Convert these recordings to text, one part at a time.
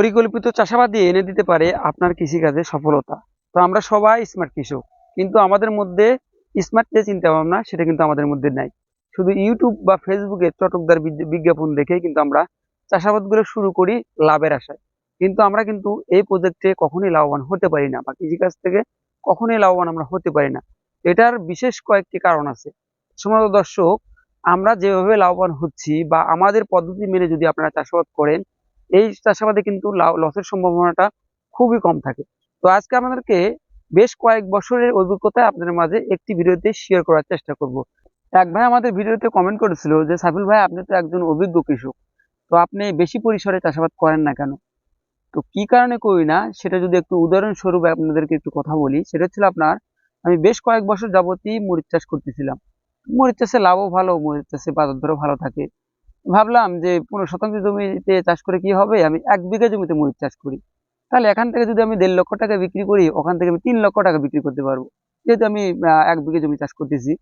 পরিকল্পিত চাষাবাদই এনে দিতে পারে আপনার কৃষিকাজে সফলতা। তো আমরা সবাই স্মার্ট কৃষক। কিন্তু আমাদের মধ্যে স্মার্ট যে চিন্তা ভাবনা সেটা কিন্তু আমাদের মধ্যে নাই। শুধু ইউটিউব বা ফেসবুকে চটকদার বিজ্ঞাপন দেখেই কিন্তু আমরা চাষাবাদগুলো শুরু করি লাভের আশায়। কিন্তু আমরা কিন্তু এই প্রজেক্টে কখনোই লাভবান হতে পারি না বা কৃষিকাজ থেকে কখনোই লাভবান আমরা হতে পারি না। এটার বিশেষ কয়েকটি কারণ আছে। সম্মানিত দর্শক, আমরা যেভাবে লাভবান হচ্ছি বা আমাদের পদ্ধতি মেনে যদি আপনারা চাষাবাদ করেন এই চাষাবাদে কিন্তু লসের সম্ভাবনাটা খুবই কম থাকে। তো আজকে আমাদেরকে বেশ কয়েক বছরের অভিজ্ঞতা আপনাদের মাঝে একটি ভিডিওতে শেয়ার করার চেষ্টা করব। এক ভাই আমাদের ভিডিওতে কমেন্ট করেছিল যে সাইফুল ভাই, আপনি তো একজন অভিজ্ঞ কৃষক। তো আপনি বেশি পরিসরে চাষাবাদ করেন না কেন? তো কি কারণে করি না? সেটা যদি একটু উদাহরণস্বরূপ আপনাদেরকে একটু কথা বলি, সেটা ছিল আপনার, আমি বেশ কয়েক বছর যাবতই মরিচ চাষ করতেছিলাম। মরিচ চাষে লাভও ভালো, মরিচ চাষে বাজার দরও ভালো থাকে। ভাবলাম যে পনেরো শতাংশ জমিতে চাষ করে কি হবে? আমি এক বিঘা জমিতে মরিচ চাষ করি। তাহলে এখান থেকে যদি আমি দেড় লক্ষ টাকা বিক্রি করি, ওখান থেকে আমি তিন লক্ষ টাকা বিক্রি করতে পারব। যেহেতু আমি এক বিঘা জমি চাষ করতেছি,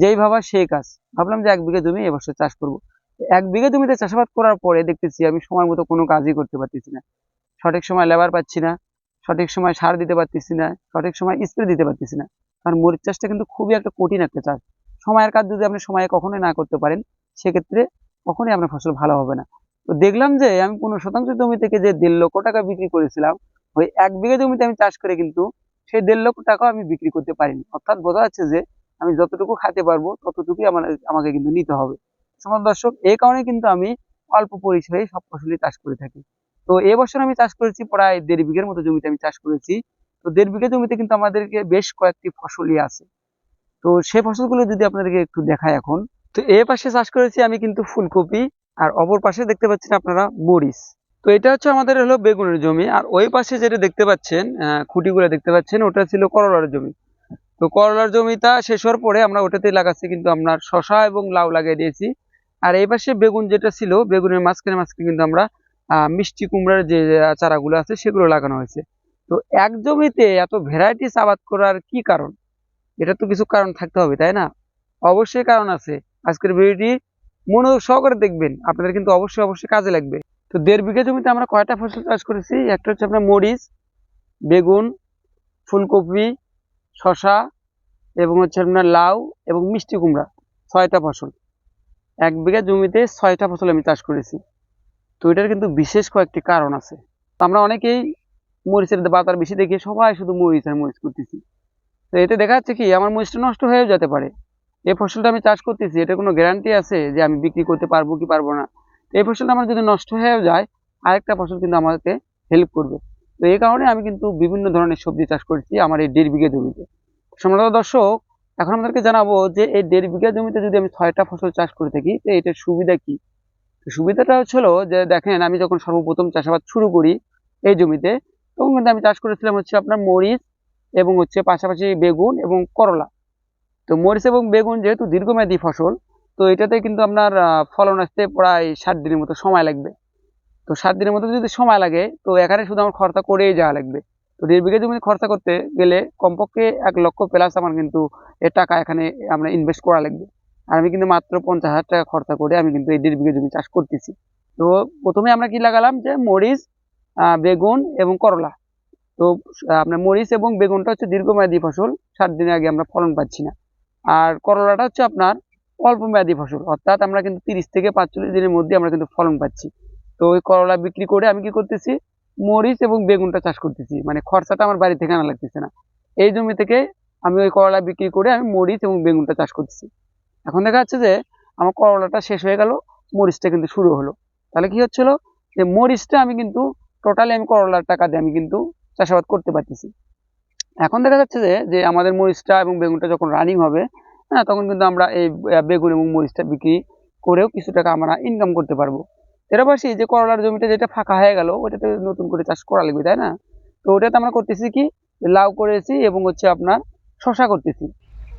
যেই ভাবা সেই কাজ। ভাবলাম যে এক বিঘা জমি এবছর চাষ করব। এক বিঘা জমিতে চাষাবাদ করার পরে দেখতেছি আমি সময় মতো কোনো কাজই করতে পারতেছি না। সঠিক সময় লেবার পাচ্ছি না, সঠিক সময় সার দিতে পারতেছি না, সঠিক সময় স্প্রে দিতে পারতেছি না। কারণ মরিচ চাষটা কিন্তু খুবই একটা কঠিন একটা চাষ। সময়ের কাজ যদি আপনি সময়ে কখনোই না করতে পারেন, সেক্ষেত্রে কখনোই আপনার ফসল ভালো হবে না। তো দেখলাম যে আমি পনেরো শতাংশ জমি থেকে যে দেড় লক্ষ টাকা বিক্রি করেছিলাম, ওই এক বিঘা জমিতে আমি চাষ করে কিন্তু সেই দেড় লক্ষ টাকাও আমি বিক্রি করতে পারিনি। অর্থাৎ বোঝা যাচ্ছে যে আমি যতটুকু খাতে পারব, ততটুকুই আমার, আমাকে কিন্তু নিতে হবে। সমাজ দর্শক, এই কারণে কিন্তু আমি অল্প পরিসরে সব ফসলই চাষ করে থাকি। তো এবছর আমি চাষ করেছি প্রায় দেড় বিঘের মতো জমিতে আমি চাষ করেছি। তো দেড় বিঘা জমিতে কিন্তু আমাদেরকে বেশ কয়েকটি ফসলই আছে। তো সেই ফসলগুলো যদি আপনাদেরকে একটু দেখায় এখন তো এ পাশে চাষ করেছি আমি কিন্তু ফুলকপি, আর অপর পাশে দেখতে পাচ্ছেন আপনারা মরিচ। তো এটা হচ্ছে আমাদের হলো বেগুনের জমি, আর ওই পাশে যেটা দেখতে পাচ্ছেন খুঁটিগুলো দেখতে পাচ্ছেন, ওটা ছিল করলার জমি। তো করলার জমিটা শেষ হওয়ার পরে আমরা ওটাতে লাগাচ্ছি, কিন্তু আপনার শশা এবং লাউ লাগিয়ে দিয়েছি। আর এই পাশে বেগুন যেটা ছিল, বেগুনের মাঝখানে মাঝখানে কিন্তু আমরা মিষ্টি কুমড়ার যে চারাগুলো আছে, সেগুলো লাগানো হয়েছে। তো এক জমিতে এত ভ্যারাইটিস আবাদ করার কি কারণ? এটা তো কিছু কারণ থাকতে হবে, তাই না? অবশ্যই কারণ আছে। আজকের ভিডিওটি মনোযোগ সহকারে দেখবেন। আপনাদের কিন্তু অবশ্যই অবশ্যই কাজে লাগবে। তো দেড় বিঘা জমিতে আমরা কয়টা ফসল চাষ করেছি? একটা হচ্ছে আপনার মরিচ, বেগুন, ফুলকপি শশা এবং হচ্ছে আপনার লাউ এবং মিষ্টি কুমড়া। ছয়টা ফসল। এক বিঘা জমিতে ছয়টা ফসল আমি চাষ করেছি। তো এটার কিন্তু বিশেষ কয়েকটি কারণ আছে। তো আমরা অনেকেই মরিচের বাজার বেশি দেখে সবাই শুধু মরিচ আর মরিচ করতেছি। তো এতে দেখা যাচ্ছে কি, আমার মরিচটা নষ্ট হয়েও যেতে পারে। এই ফসলটা আমি চাষ করতেছি, এটা কোনো গ্যারান্টি আছে যে আমি বিক্রি করতে পারব কি পারব না? এই ফসলটা আমার যদি নষ্ট হয়েও যায়, আরেকটা ফসল কিন্তু আমাকে হেল্প করবে। তো এই কারণে আমি কিন্তু বিভিন্ন ধরনের সবজি চাষ করছি আমার এই দেড় বিঘা জমিতে। সম্মানিত দর্শক, এখন আমাদেরকে জানাব যে এই দেড় বিঘা জমিতে যদি আমি ছয়টা ফসল চাষ করে থাকি, তো এটার সুবিধা কি? সুবিধাটা হচ্ছিল যে দেখেন, আমি যখন সর্বপ্রথম চাষাবাদ শুরু করি এই জমিতে, তখন কিন্তু আমি চাষ করেছিলাম হচ্ছে আপনার মরিচ এবং হচ্ছে পাশাপাশি বেগুন এবং করলা। তো মরিচ এবং বেগুন যেহেতু দীর্ঘমেয়াদী ফসল, তো এটাতে কিন্তু আপনার ফলন আসতে প্রায় ষাট দিনের মতো সময় লাগবে। তো সাত দিনের মতো যদি সময় লাগে, তো এখানে শুধু আমার খরচা করেই যাওয়া লাগবে। তো দেড় বিঘা জমি খরচা করতে গেলে কমপক্ষে এক লক্ষ প্লাস আমার কিন্তু এ টাকা এখানে আমরা ইনভেস্ট করা লাগবে। আর আমি কিন্তু মাত্র পঞ্চাশ হাজার টাকা খরচা করে আমি কিন্তু এই দেড় বিঘা জমি চাষ করতেছি। তো প্রথমে আমরা কি লাগালাম যে মরিচ বেগুন এবং করলা। তো আপনার মরিচ এবং বেগুনটা হচ্ছে দীর্ঘমেয়াদী ফসল সাত দিনের আগে আমরা ফলন পাচ্ছি না। আর করলাটা হচ্ছে আপনার অল্প মেয়াদী ফসল। অর্থাৎ আমরা কিন্তু তিরিশ থেকে পাঁচচল্লিশ দিনের মধ্যে আমরা কিন্তু ফলন পাচ্ছি। তো ওই করলা বিক্রি করে আমি কি করতেছি? মরিচ এবং বেগুনটা চাষ করতেছি। মানে খরচাটা আমার বাড়ি থেকে আনা লাগতেছে না। এই জমি থেকে আমি ওই করলা বিক্রি করে আমি মরিচ এবং বেগুনটা চাষ করতেছি। এখন দেখা যাচ্ছে যে আমার করলাটা শেষ হয়ে গেল, মরিচটা কিন্তু শুরু হলো। তাহলে কি হচ্ছিল? যে মরিচটা আমি কিন্তু টোটালি আমি করলার টাকা দিয়ে আমি কিন্তু চাষাবাদ করতে পারতেছি। এখন দেখা যাচ্ছে যে যে আমাদের মরিচটা এবং বেগুনটা যখন রানিং হবে হ্যাঁ তখন কিন্তু আমরা এই বেগুন এবং মরিচটা বিক্রি করেও কিছু টাকা আমরা ইনকাম করতে পারব। এর পাশে যে করলার জমিটা যেটা ফাঁকা হয়ে গেল, ওটাতে নতুন করে চাষ করা লাগবে, তাই না? তো ওটাতে আমরা করতেছি কি? লাউ করেছি এবং হচ্ছে আপনার শশা করতেছি।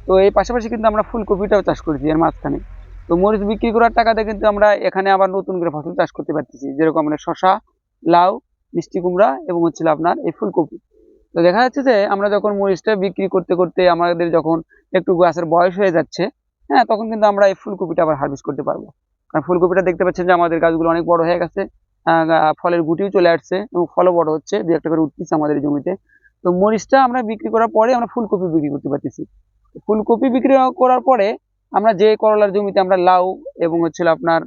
তো এই পাশাপাশি কিন্তু আমরা ফুলকপিটাও চাষ করেছি এর মাঝখানে। তো মরিচ বিক্রি করার টাকাতে কিন্তু আমরা এখানে আবার নতুন করে ফসল চাষ করতে পারতেছি। যেরকম আমরা শশা লাউ, মিষ্টি কুমড়া এবং হচ্ছিল আপনার এই ফুলকপি। তো দেখা যাচ্ছে যে আমরা যখন মরিচটা বিক্রি করতে করতে আমাদের যখন একটু গাছের বয়স হয়ে যাচ্ছে হ্যাঁ তখন কিন্তু আমরা এই ফুলকপিটা আবার হারভেস্ট করতে পারব। কারণ ফুলকপিটা দেখতে পাচ্ছেন যে আমাদের গাছগুলো অনেক বড় হয়ে গেছে ফলের গুটিও চলে আসছে এবং ফলও বড় হচ্ছে দু একটা করে উঠতেছে আমাদের জমিতে। তো মরিচটা আমরা বিক্রি করার পরে আমরা ফুলকপি বিক্রি করতে পারতেছি। ফুলকপি বিক্রি করার পরে আমরা যে করলার জমিতে আমরা লাউ এবং হচ্ছিল আপনার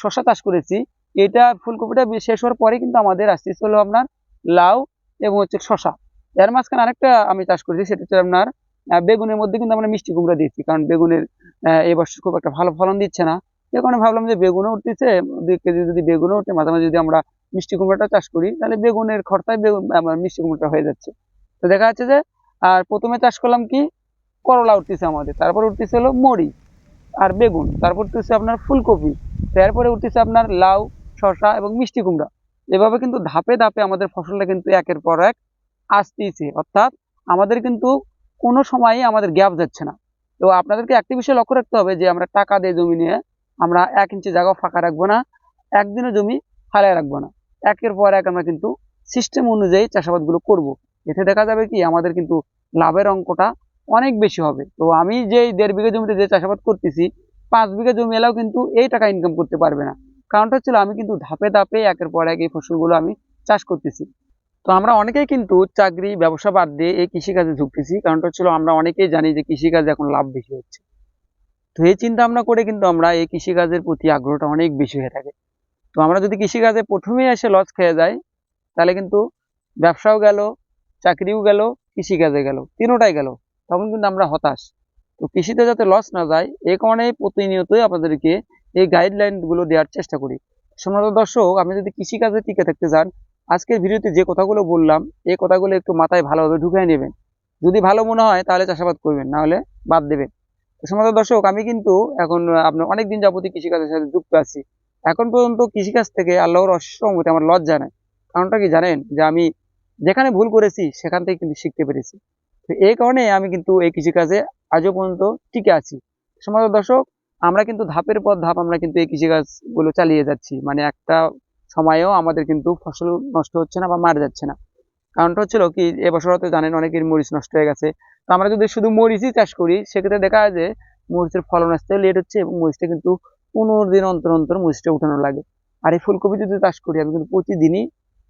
শশা চাষ করেছি, এটা ফুলকপিটা শেষ হওয়ার পরে কিন্তু আমাদের আসতেছে হলো আপনার লাউ এবং হচ্ছে শশা এর মাঝখানে আরেকটা আমি চাষ করেছি সেটা হচ্ছে আপনার বেগুনের মধ্যে কিন্তু আমরা মিষ্টি কুমড়া দিয়েছি কারণ বেগুনের আহ, এই বছর খুব একটা ভালো ফলন দিচ্ছে না। এই কারণে ভাবলাম যে বেগুনও উঠতেছে দুই কেজি যদি বেগুনও উঠে মাঝে মাঝে যদি আমরা মিষ্টি কুমড়াটা চাষ করি তাহলে বেগুনের খরচায় বেগুন মিষ্টি কুমড়াটা হয়ে যাচ্ছে। তো দেখা যাচ্ছে যে আর প্রথমে চাষ করলাম কি করলা উঠতেছে আমাদের তারপর উঠতেছে হলো মরি আর বেগুন তারপর উঠতেছে আপনার ফুলকপি তারপরে উঠতেছে আপনার লাউ শসা এবং মিষ্টি কুমড়া। এভাবে কিন্তু ধাপে ধাপে আমাদের ফসলটা কিন্তু একের পর এক আসতেইছে। অর্থাৎ আমাদের কিন্তু কোনো সময়ই আমাদের গ্যাপ যাচ্ছে না। তো আপনাদেরকে একটি বিষয় লক্ষ্য রাখতে হবে যে, আমরা টাকা দিয়ে জমি নিয়ে আমরা এক ইঞ্চি জায়গাও ফাঁকা রাখব না, একদিনও জমি ফালায় রাখব না। একের পর এক আমরা কিন্তু সিস্টেম অনুযায়ী চাষাবাদগুলো করব। এতে দেখা যাবে কি, আমাদের কিন্তু লাভের অঙ্কটা অনেক বেশি হবে। তো আমি যে দেড় বিঘা জমিতে যে চাষাবাদ করতেছি, পাঁচ বিঘা জমি এলেও কিন্তু এই টাকা ইনকাম করতে পারবে না। কারণটা হচ্ছিল আমি কিন্তু ধাপে ধাপে একের পর এক এই ফসলগুলো আমি চাষ করতেছি। তো আমরা অনেকেই কিন্তু চাকরি, ব্যবসা বাদ দিয়ে এই কৃষিকাজে ঝুঁকতেছি। কারণটা হচ্ছিল আমরা অনেকেই জানি যে কৃষিকাজে এখন লাভ বেশি হচ্ছে। তো এই চিন্তা ভাবনা করে কিন্তু আমরা এই কৃষিকাজের প্রতি আগ্রহটা অনেক বেশি হয়ে থাকে। তো আমরা যদি কৃষিকাজে প্রথমেই এসে লস খেয়ে যাই, তাহলে কিন্তু ব্যবসাও গেল, চাকরিও গেল, কৃষিকাজে গেল, তিনোটাই গেল, তখন কিন্তু আমরা হতাশ। তো কৃষিতে যাতে লস না যায় এই কারণে প্রতিনিয়তই আপনাদেরকে এই গাইডলাইনগুলো দেওয়ার চেষ্টা করি। সম্মানিত দর্শক, আপনি যদি কৃষিকাজে টিকে থাকতে চান, আজকের ভিডিওতে যে কথাগুলো বললাম, এই কথাগুলো একটু মাথায় ভালোভাবে ঢুকিয়ে নেবেন। যদি ভালো মনে হয়, তাহলে চাষাবাদ করবেন, না হলে বাদ দেবেন। সম্মানিত দর্শক, আমি কিন্তু এখন আপনার অনেক দিন যাবতীয় কৃষিকাজের সাথে যুক্ত আছি। এখন পর্যন্ত কৃষিকাজ থেকে আল্লাহর অসম্মতি আমার লজ্জা নাই। কারণটা কি জানেন? যে আমি যেখানে ভুল করেছি, সেখান থেকে কিন্তু শিখতে পেরেছি। তো এই কারণে আমি কিন্তু এই কৃষিকাজে আজও পর্যন্ত টিকে আছি। সমাজ দর্শক আমরা কিন্তু ধাপের পর ধাপ আমরা কিন্তু এই কৃষিকাজগুলো চালিয়ে যাচ্ছি। মানে একটা সময়েও আমাদের কিন্তু ফসল নষ্ট হচ্ছে না বা মারা যাচ্ছে না। কারণটা হচ্ছিল কি এবছর হয়তো জানেন অনেকের মরিচ নষ্ট হয়ে গেছে। তো আমরা যদি শুধু মরিচই চাষ করি, সেক্ষেত্রে দেখা যায় যে মরিচের ফলন আসতেও লেট হচ্ছে এবং মরিচটা কিন্তু পনেরো দিন অন্তর অন্তর মরিচটা উঠানো লাগে। আর এই ফুলকপি যদি চাষ করি, আমি কিন্তু প্রতিদিনই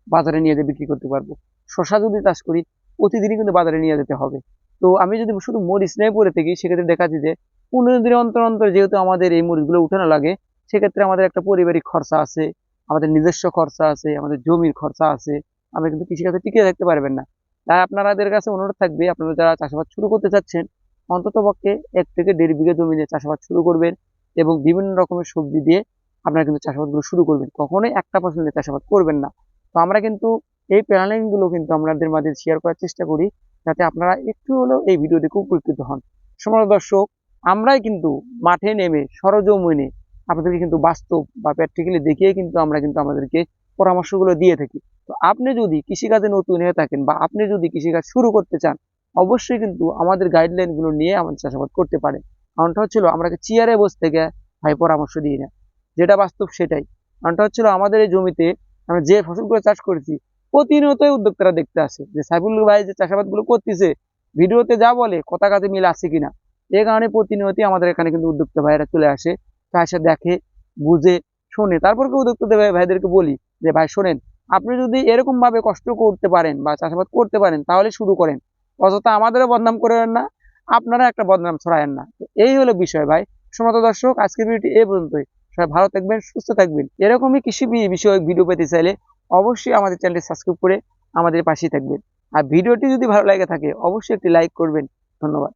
বাজারে নিয়ে যেয়ে বিক্রি করতে পারব। শশা যদি চাষ করি, প্রতিদিনই কিন্তু বাজারে নিয়ে যেতে হবে। তো আমি যদি শুধু মরিচ নিয়ে পড়ে থাকি, সেক্ষেত্রে দেখা যাচ্ছে যে পনেরো দিন অন্তর অন্তর যেহেতু আমাদের এই মরিচগুলো উঠানো লাগে, সেক্ষেত্রে আমাদের একটা পারিবারিক খরচা আছে, আমাদের নিজস্ব খরচা আছে, আমাদের জমির খরচা আছে, আমরা কিন্তু কৃষিকাজে টিকে থাকতে পারবেন না। তাই আপনাদের কাছে অনুরোধ থাকবে, আপনারা যারা চাষাবাদ শুরু করতে চাচ্ছেন অন্তত পক্ষে এক থেকে দেড় বিঘা জমি নিয়ে চাষাবাদ শুরু করবেন এবং বিভিন্ন রকমের সবজি দিয়ে আপনারা কিন্তু চাষাবাদগুলো শুরু করবেন। কখনোই একটা ফসল নিয়ে চাষাবাদ করবেন না। তো আমরা কিন্তু এই প্ল্যানিংগুলো কিন্তু আপনাদের মাঝে শেয়ার করার চেষ্টা করি, যাতে আপনারা একটু হলেও এই ভিডিও দেখে উপকৃত হন। সময় দর্শক আমরাই কিন্তু মাঠে নেমে সরজমিনে আপনাদেরকে কিন্তু বাস্তব বা প্র্যাকটিক্যালি দেখিয়ে কিন্তু আমরা কিন্তু আমাদেরকে পরামর্শগুলো দিয়ে থাকি। তো আপনি যদি কৃষিকাজে নতুন হয়ে থাকেন বা আপনি যদি কৃষিকাজ শুরু করতে চান, অবশ্যই কিন্তু আমাদের গাইডলাইনগুলো নিয়ে আমাদের চাষাবাদ করতে পারেন। কারণটা হচ্ছিল আমরা চেয়ারে বসে থেকে ভাই পরামর্শ দিই না যেটা বাস্তব সেটাই। কারণটা হচ্ছিল আমাদের এই জমিতে আমরা যে ফসলগুলো চাষ করেছি, প্রতিনিয়তই উদ্যোক্তারা দেখতে আসে যে সাইফুল ভাই যে চাষাবাদগুলো করতেছে, ভিডিওতে যা বলে, কথা কাজে মিল আছে কিনা? এই কারণে প্রতিনিয়তই আমাদের এখানে কিন্তু উদ্যোক্তা ভাইরা চলে আসে এসে দেখে, বুঝে, শোনে। তারপর কি উদ্যোক্তা ভাই ভাইদেরকে বলি যে, ভাই, শোনেন, আপনি যদি এরকম ভাবে কষ্ট করতে পারেন বা চাষাবাদ করতে পারেন, তাহলে শুরু করেন। অযথা আমাদেরও বদনাম করেন না, আপনারা একটা বদনাম ছড়ায়েন না। তো এই হলো বিষয় ভাই। সমত দর্শক, আজকের ভিডিওটি এ পর্যন্তই। সবাই ভালো থাকবেন, সুস্থ থাকবেন। এরকমই কৃষি বিষয়ক ভিডিও পেতে চাইলে অবশ্যই আমাদের চ্যানেলটি সাবস্ক্রাইব করে আমাদের পাশেই থাকবেন। আর ভিডিওটি যদি ভালো লাগে থাকে, অবশ্যই একটি লাইক করবেন। ধন্যবাদ।